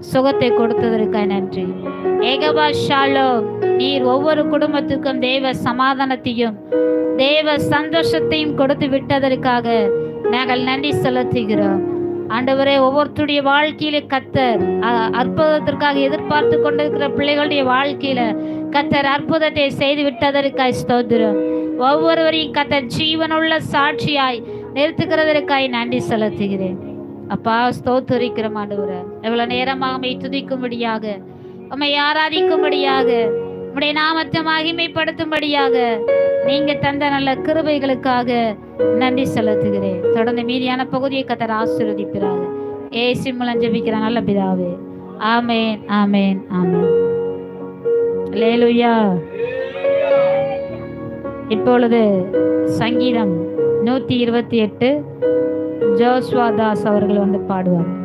சுகத்தை கொடுத்ததற்காய் நன்றி. ஏகபா ஷாலோ நீர் ஒவ்வொரு குடும்பத்துக்கும் தேவ சமாதானத்தையும் தேவ சந்தோஷத்தையும் கொடுத்து விட்டதற்காக நாங்கள் நன்றி செலுத்துகிறோம். ஆண்டவரே ஒவ்வொருத்தருடைய வாழ்க்கையில கத்தர் அ- அற்புதத்திற்காக எதிர்பார்த்து கொண்டிருக்கிற பிள்ளைகளுடைய வாழ்க்கையில கத்தர் அற்புதத்தை செய்து விட்டதற்காய் ஸ்தோத்திரம். ஒவ்வொருவரையும் கத்தர் ஜீவனுள்ள சாட்சியாய் நிறுத்துகிறதற்காய் நன்றி செலுத்துகிறேன். அப்பா ஸ்தோத்தரிக்கிறோம் ஆண்டவரே. எவ்வளவு நேரமாக உம்மை துதிக்கும்படியாக உம்மை ஆராதிக்கும்படியாக உடைய நாமத்தை மகிமைப்படுத்தும்படியாக நீங்க தந்த நல்ல கிருபைகளுக்காக நன்றி செலுத்துகிறேன். தொடர்ந்து மீதியான பகுதியை கத்தர் ஆசீர்வதிப்பிறாங்க ஏசி மூலம் ஜபிக்கிற நல்ல பிதாவே. ஆமேன் ஆமேன் ஆமேன். லேலுயா இப்பொழுது சங்கீதம் நூத்தி இருபத்தி எட்டு ஜோஸ்வா தாஸ் அவர்கள் வந்து பாடுவார்.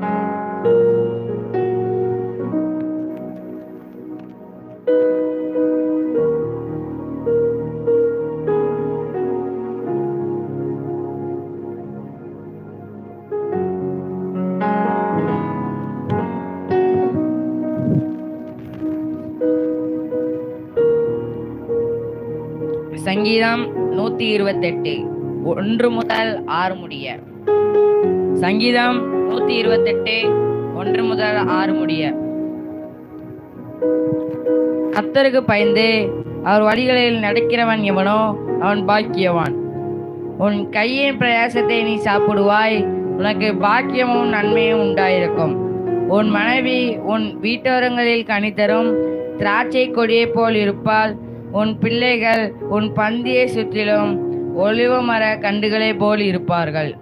சங்கீதம் நூத்தி இருபத்தெட்டு. ஒன்று முதல் ஆறு முடிய. சங்கீதம் நூத்தி இருபத்தெட்டு ஒன்று முதல் ஆறு முடிய. கத்தருக்கு பயந்து அவர் வழிகளில் நடக்கிறவன் எவனோ அவன் பாக்கியவான். உன் கையின் பிரயாசத்தை நீ சாப்பிடுவாய் உனக்கு பாக்கியமும் நன்மையும் உண்டாயிருக்கும். உன் மனைவி உன் வீட்டோரங்களில் கனித்தரும் திராட்சை கொடியைப் போல் இருப்பால் உன் பிள்ளைகள் உன் பந்தியை சுற்றிலும் ஒளிவ மர கண்டுகளை போல் இருப்பார்கள்.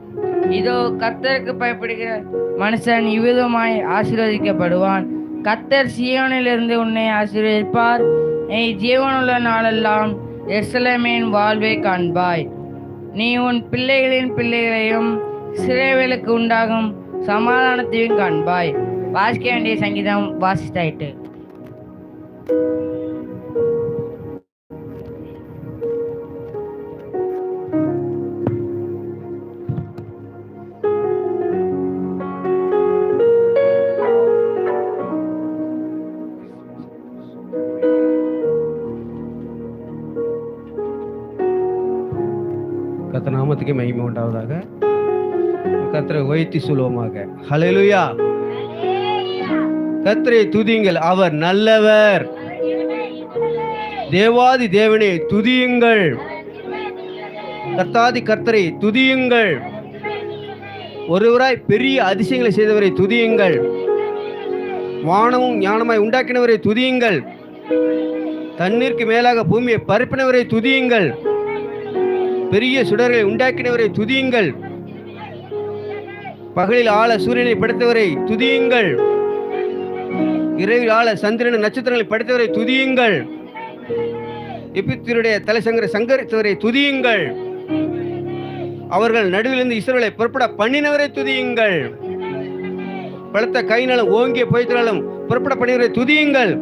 இதோ கத்தருக்கு பயப்படுகிற மனுஷன் இவ்விதமாய் ஆசீர்வதிக்கப்படுவான். கத்தர் சியோனிலிருந்து உன்னை ஆசீர்வதிப்பார். நீ ஜீவனுள்ள நாளெல்லாம் எருசலேமின் வாழ்வை காண்பாய். நீ உன் பிள்ளைகளின் பிள்ளைகளையும் சிறைவேலுக்கு உண்டாகும் சமாதானத்தையும் காண்பாய். வாசிக்க வேண்டிய சங்கீதம் வாசித்தாயிட்டு. நாமத்துக்கு மகிமை உண்டாவதாக. கத்தரை உயர்த்தி சொல்லுவோமாக. ஹலெலுயா கத்தரை துதியுங்கள். அவர் நல்லவர். தேவாதி தேவனே துதியுங்கள். கர்த்தாதி கர்த்தரை துதியுங்கள். ஒருவராய் பெரிய அதிசயங்களை செய்தவரை துதியுங்கள். வானமும் ஞானமாய் உண்டாக்கினவரை துதியுங்கள். தண்ணீருக்கு மேலாக பூமியை பரப்பினவரை துதியுங்கள். பெரிய சுடர்களை உண்டாக்கினவரை துதியுங்கள். பகலில் ஆழ சூரியனை படைத்தவரை துதியுங்கள். இரவில் ஆழ சந்திரன நட்சத்திரங்களை படைத்தவரை துதியுங்கள். எபித்தியருடைய தலைசங்கரை சங்கரித்தவரை துதியுங்கள். அவர்கள் நடுவிலிருந்து இஸ்ரவேலை புறப்பட பண்ணினவரை துதியுங்கள். பலத்த கையினாலும் ஓங்கிய புயத்தினாலும் புறப்பட பண்ணினவரை துதியுங்கள்.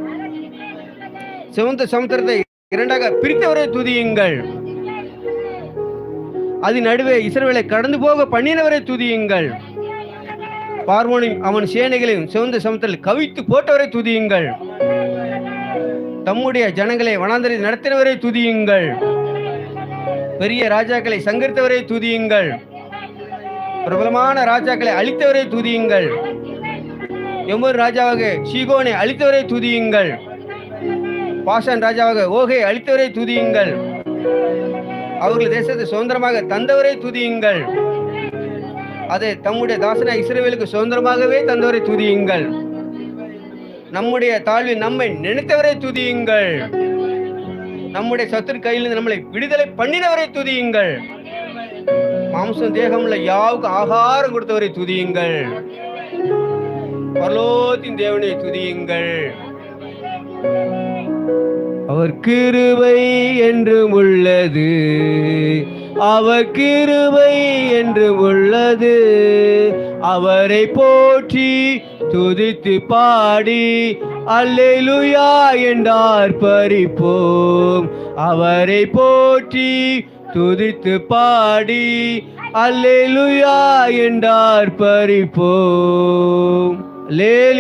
சிவந்த சமுத்திரத்தை இரண்டாக பிரித்தவரை துதியுங்கள். அதன் நடுவே இஸ்ரவேலை கடந்து போக பண்ணினவரை துதியுங்கள். பார்வோனின் அவன் சேனைகளையும் சிவந்த சமத்தில் கவித்து போட்டவரை துதியுங்கள். தம்முடைய ஜனங்களை வனாந்தரில் நடத்தினவரை துதியுங்கள். பெரிய ராஜாக்களை சங்கரித்தவரை துதியுங்கள். பிரபலமான ராஜாக்களை அழித்தவரை துதியுங்கள். எம்மொரு ராஜாவாக ஷிகோனை அழித்தவரை துதியுங்கள். பாஷான் ராஜாவாக ஓகை அழித்தவரை துதியுங்கள். அவர்கள் தேசத்தை சுதந்திரமாக தந்தவரை துதியுங்கள். அதை தம்முடைய தாசன இஸ்ரேவேலுக்கு சுதந்திரமாகவே தந்தவரை துதியுங்கள். நம்முடைய தாழ்வில் நம்மை நினைத்தவரை துதியுங்கள். நம்முடைய சத்துரு கையிலிருந்து நம்மளை விடுதலை பண்ணினவரை துதியுங்கள். மாம்சம் தேகம் உள்ள யாவுக்கு ஆகாரம் கொடுத்தவரை துதியுங்கள். பரலோத்தின் தேவனை துதியுங்கள். அவர் கிருபை என்றும் உள்ளது. அவர் கிருபை என்றும் உள்ளது. அவரை போற்றி துதித்து பாடி அல்லேலுயா என்றார் பறிப்போம் அவரை போற்றி துதித்து பாடி அல்லேலுயா என்றார் பறிப்போம் லே